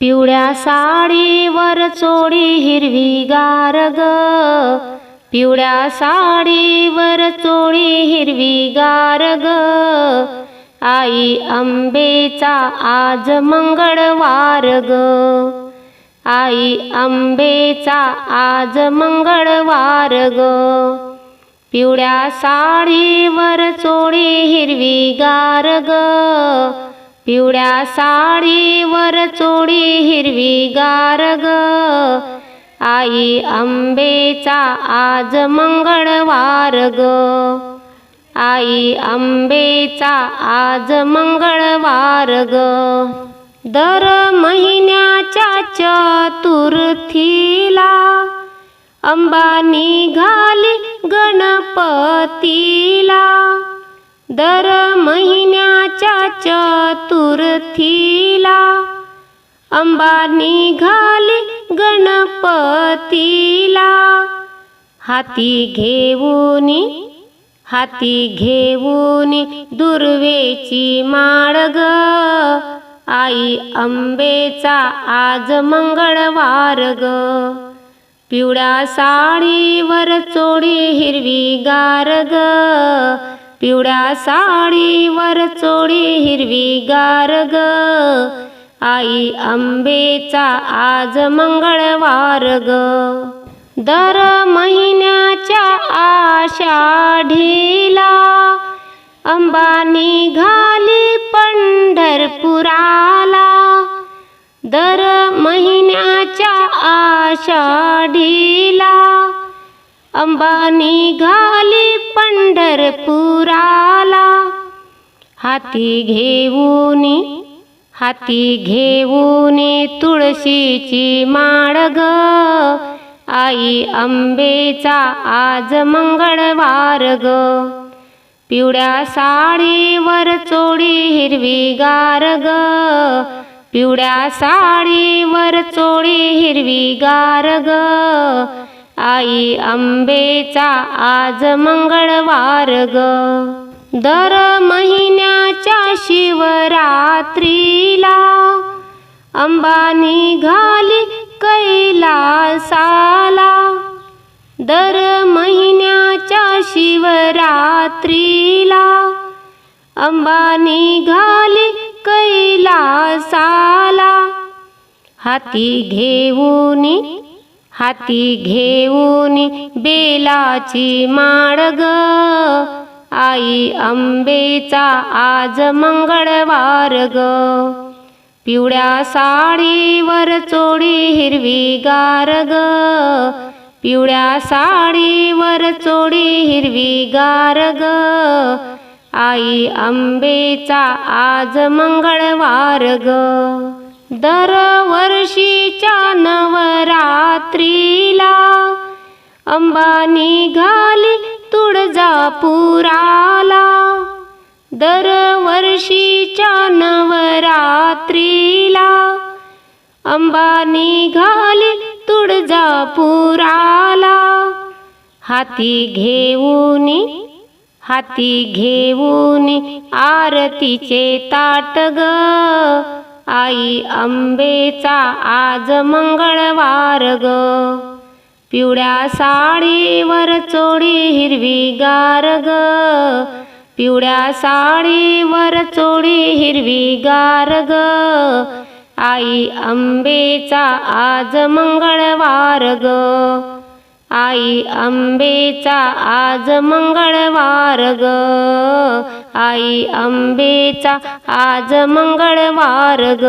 पिवळ्या साडीवर चोळी हिरवी गारग पिवळ्या साडीवर चोळी हिरवी गारग आई अंबेचा आज मंगळवार ग. आई अंबेचा आज मंगळवार ग. पिवळ्या साडीवर चोळी हिरवी गारग पिवळ्या साडीवर चोळी हिरवी गारग आई आंबेचा आज मंगळवार ग. आई आंबेचा आज मंगळवार ग. दर महिन्याच्या चतुर्थीला अंबा निघाली गणपतीला. दर महिन्या रथीला अंबा निघाली गणपतीला. हाती घेऊन हाती घेऊन दुर्वेची माळ ग. आई अंबेचा आज मंगळवार ग. पिवळ्या साडीवर चोळी हिरवी गारग पिवळ्या साडीवर चोळी हिरवी गारग आई आंबेचा आज मंगळवार ग. दर महिन्याच्या आषाढीला अंबा निघाली पंढरपुराला. दर महिन्याच्या आषाढीला अंबा निघाली पंढरपुराला. हाती घेऊनी हाती घेऊन तुळशीची माळ ग. आई आंबेचा आज मंगळवार ग. पिवळ्या साडीवर चोळी हिरवी गार ग. पिवळ्या साडीवर चोळी हिरवी ग. आई आंबेचा आज मंगळवार ग. दर महिन्याच्या शिवरात्रीला अंबा निघाली कैलासाला. दर महिन्याच्या शिवरात्रीला अंबा निघाली कैलासाला. हाती घेऊनी हाती घेऊन बेलाची माळ ग. आई अंबेचा आज मंगळवार ग. पिवळ्या साडीवर चोळी हिरवी गार ग. पिवळ्या साडीवर चोळी हिरवी गार ग. आई अंबेचा आज मंगळवार ग. दरवर्षीच्या नवरात्रीला अंबा निघाली तुळजापुराला. दरवर्षीच्या नवरात्रीला अंबा निघाली तुळजापुराला. हाती घेऊन हाती घेऊन आरतीचे ताट ग. आई अंबेचा आज मंगळवार ग. पिवळ्या साडीवर चोळी हिरवी गार ग. पिवळ्या साडीवर चोळी हिरवी गार ग. आई अंबेचा आज मंगळवार ग. आई अंबेचा आज मंगळवार ग. आई अंबेचा आज मंगळवार ग.